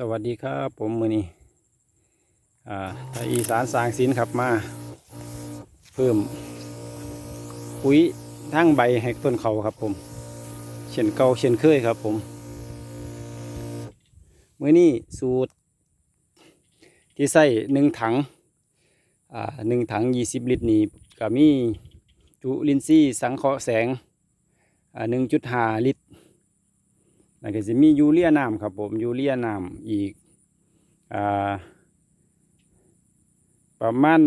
สวัสดีครับผมมือนี้อ่าไทยอีสานสร้างสินครับมา เพิ่มปุ๋ยทั้งใบให้ต้นเขาครับผม เช่นเก่าเช่นเคยครับผม มือนี้สูตร ที่ใส่หนึ่งถังอ่าหนึ่งถังยี่สิบลิตรนี้ก็มีจุลินทรีย์สังเคราะห์แสงอ่าหนึ่งจุดห้าลิตร แล้วก็จะมียูเรียน้ำครับผมยูเรียน้ำอีกอ่าประมาณ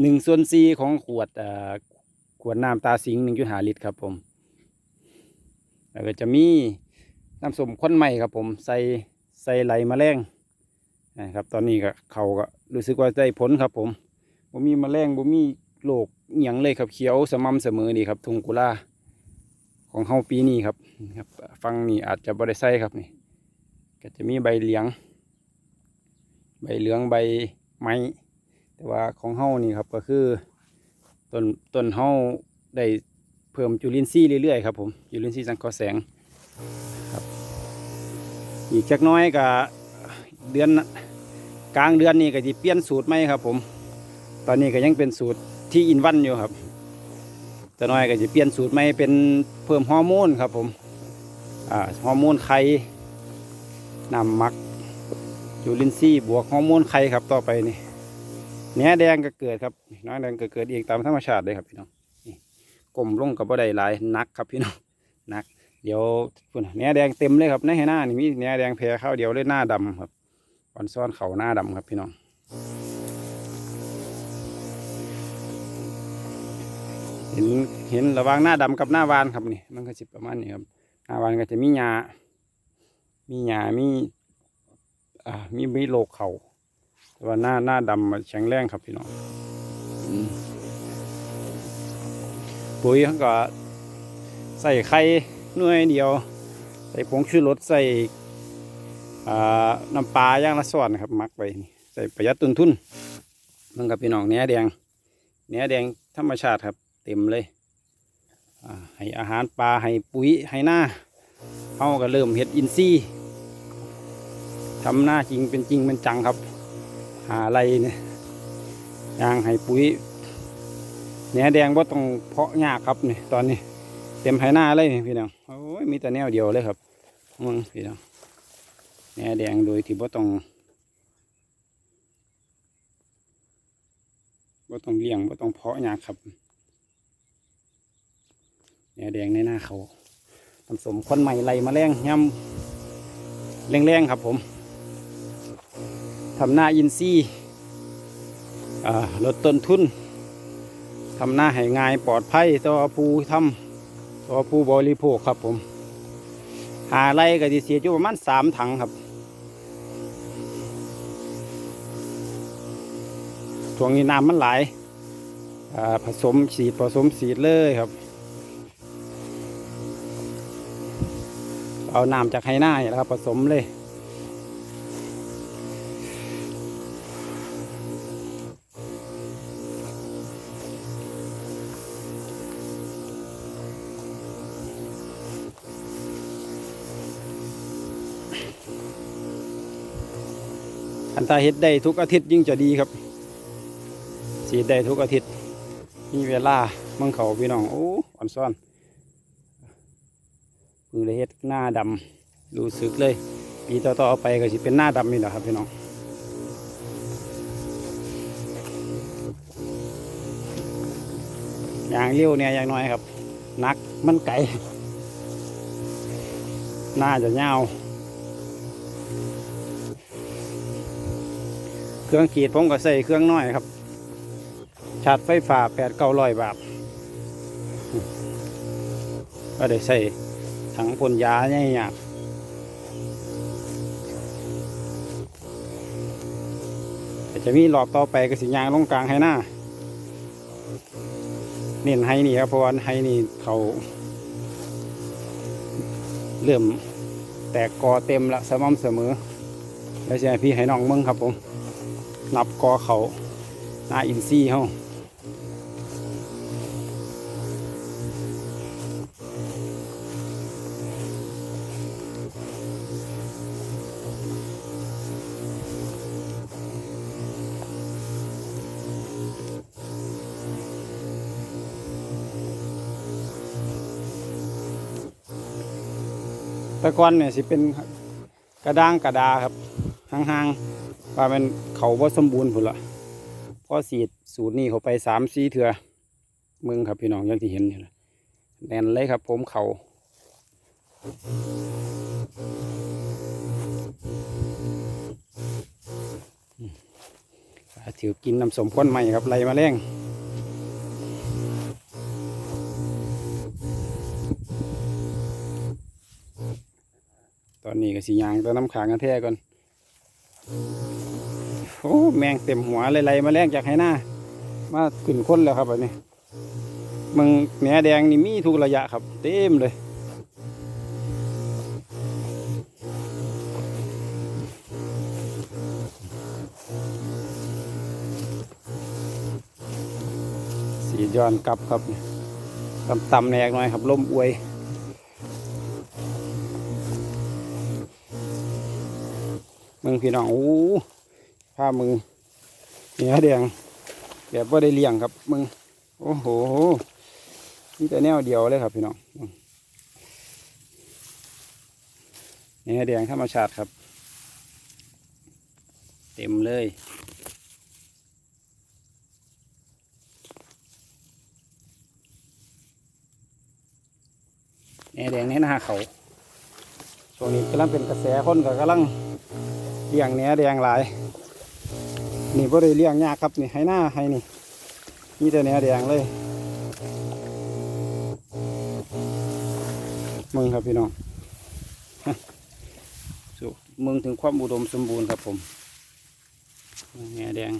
หนึ่งส่วนสี่ของขวดอ่าขวดน้ำตาสิงหนึ่งจุดห้าลิตรครับผมแล้วก็จะมีน้ำส้มข้นใหม่ครับผมใส่ใส่ไหลมแมลงนะครับตอนนี้ก็เขาก็รู้สึกว่าได้ผลครับผมบ่มีแมลงบ่มีโรคอหย่างเลยครับเขียวสม่ำเสมอนี่ครับทุงกุลา ของเฮาปีนี้ครับครับฟังนี่อาจจะบริไซครับนี่ก็จะมีใบเหลียงใบเหลืองใบไม้ แต่ว่าของเฮานี่ครับก็คือต้นต้นเฮาได้เพิ่มจุลินทรีย์เรื่อยๆครับผมจุลินทรีย์สังเคราะห์แสงครับอีกจักน้อยก็เดือนกลางเดือนนี้ก็จะเปลี่ยนสูตรไหมครับผม ตอนนี้ก็ยังเป็นสูตรที่อินวันอยู่ครับ แต่น้อยก็จะเปลี่ยนสูตรใหม่เป็นเพิ่มฮอร์โมนครับผมฮอร์โมนไข่นำมักยูรินซีย์บวกฮอร์โมนไข่ครับต่อไปนี่เนื้อแดงก็เกิดครับน้อยแดงก็เกิดเองตามธรรมชาติเลยครับพี่น้องกลมลงกับบ่ได้หลายนักครับพี่น้องนัก เดี๋ยวเนื้อแดงเต็มเลยครับในหน้านี่มีเนื้อแดงแพรข้าวเดียวเลยหน้าดำครับอ่อนซ้อนเข่าหน้าดำครับพี่น้อง ห็นเห็นระหว่างหน้าดำกับหน้าวานครับนี่มันก็สิประมาณนี้ครับหน้าวานก็จะมีหญ้ามีหญ้ามีอ่ามีมีโลกเขาแต่ว่าหน้าหน้าดำมันแข็งแรงครับพี่น้องปุ๋ยเขาก็ใส่ไข่หน่วยเดียว ใส่ผงชูรสใส่อ่าน้ำปลาย่างละส่วนครับหมักไปใส่ประหยัดต้นทุนมันกับพี่น้องเนื้อแดงเนื้อแดงธรรมชาติครับ เต็มเลยให้อาหารปลาให้ปุ๋ยให้หน้าเขาก็เริ่มเห็ดอินทรีย์ทำหน้าจริงเป็นจริงเป็นจังครับ หาอะไรเนี่ยยางให้ปุ๋ยแหนแดงว่าต้องเพาะยาครับนี่ตอนนี้ เต็มไหหน้าเลยนี่พี่น้องโอ้ยมีแต่แนวเดียวเลยครับมึงพี่น้องแหนแดงโดยที่ว่าต้องว่าต้องเลี้ยงว่าต้องเพาะยาครับ แหนแดงในหน้าเขาผสมควันใหม่ไหลมาแรงย่ำแรงๆครับผมทำหน้าอินทรีย์อ่ลดต้นทุนทำหน้าให้ง่ายปลอดภัยต่อผู้ทำต่อผู้บริโภคครับผม หาไรก็จะเสียอยู่ประมาณสามถังครับช่วงนี้น้ำมันไหลผสมสีดผสมสีดเลยครับ เอาน้ำจากไหหน้านี่แหละครับผสมเลย อันตาเฮ็ดได้ทุกอาทิตย์ยิ่งจะดีครับสีดได้ทุกอาทิตย์ มีเวลามืองเขาพี่น้อง โอ้อ่อนซ่อน เพิ่งได้เฮ็ดหน้าดำรู้สึกเลย ปีต่อๆไปก็สิเป็นหน้าดำนี่แหละครับพี่น้องอย่างเลี้ยวเนี่ยอย่างน้อยครับหนักมันไก่หน้าจะยาวเครื่องกีดผมก็ใส่เครื่องน้อยครับชาร์จไฟฟ้าแปดเก้าร้อยบาทก็ได้ใส่ ถังพ่นยาเนี่ยยากจะมีหลอบต่อไปก็สิยางลงกลางให้หน้าเน้นให้นี่ครับเพราะว่าให้นี่เขาเริ่มแตกกอเต็มละสม่ำเสมอ แล้วให้พี่ให้น้องมึงครับผมนับกอเขาหน้าอินซี่เขา ตะกอนเนี่ยสิเป็นกระด้างกระดาครับห่างๆว่าเป็นเขาว่าสมบูรณ์พุ่นละพอสีดสูตรนี้เขาไปสามสีเถื่อมึงครับพี่น้องอย่างที่เห็นนี่แหละแน่นเลยครับ ผมเขาอืมอ่าถือกินน้ำสมข้นใหม่ครับไรมาแรง อนนี้ก็สียางตัวน้ำขางกันแท้ก่อนโอ้แมงเต็มหัวเลยไรมาแรงจากไหหน้า มาขึ้นคนแล้วครับแบบนี้มึงแหนแดงนี่มีทุกระยะครับ เต็มเลยสีย้อนกลับครับต่ำๆแนกหน่อยครับลมอวย มึงพี่น้องโอ้ผ้ามึงเนื้อแดงแบบว่าได้เลี้ยงครับ มึง โอ้โหนี่แต่แนวเดียวเลยครับพี่น้องเนื้อแดงธรรมชาติครับ เต็มเลยแหน่แดงแหน่หน้าเขาช่วงนี้กำลังเป็นกระแสคนก็กำลัง เลี้ยงแหน่แดงหลาย นี่บ่ได้เลี้ยงยากครับนี่ให้หน้าให้นี่นี่แต่แหน่แดงเลยมึงครับพี่น้องสุมึงถึงความอุดมสมบูรณ์ครับผมแหน่แดง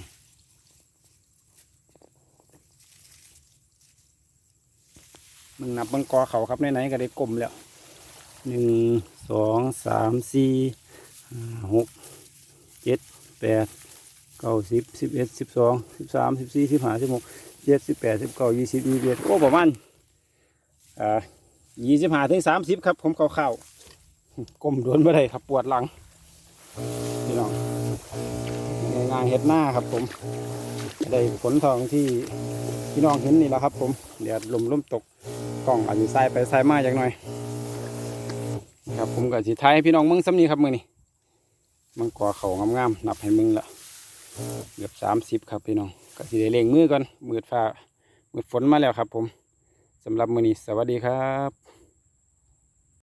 มึงนับเบังกอเขาครับไหนๆก็ได้กลมแล้วหนึ่งสองสามสี่ห้าหก เจ็ดแปดเก้าสิบสิบเอ็ดสิบสองสิบสามสิบสี่สิบห้าสิบหกเจ็ดสิบแปดสิบเก้ายี่สิบยี่สิบเอ็ดโอ้ประมาณอ่ายี่สิบห้าถึงสามสิบครับ ผมเข้าเข้ากลมโดนไม่ได้ครับปวดหลังพี่น้องงานเห็ดหน้าครับ ผมได้ผลทองที่พี่น้องเห็นนี่แหละครับ ผมเดี๋ยวลมลมตกกล้องอาจจะใส่ไปใส่มาอย่างหน่อยครับผมก็สิท้ายให้พี่น้องมึงซ้ำนี้ครับมือนี่ มังกอเขางามๆนับให้มึงละเกือบสามสิบครับพี่น้องก็สิได้เล่งมือก่อนมืดฟ้ามืดฝนมาแล้วครับผมสำหรับมือนี้สวัสดีครับ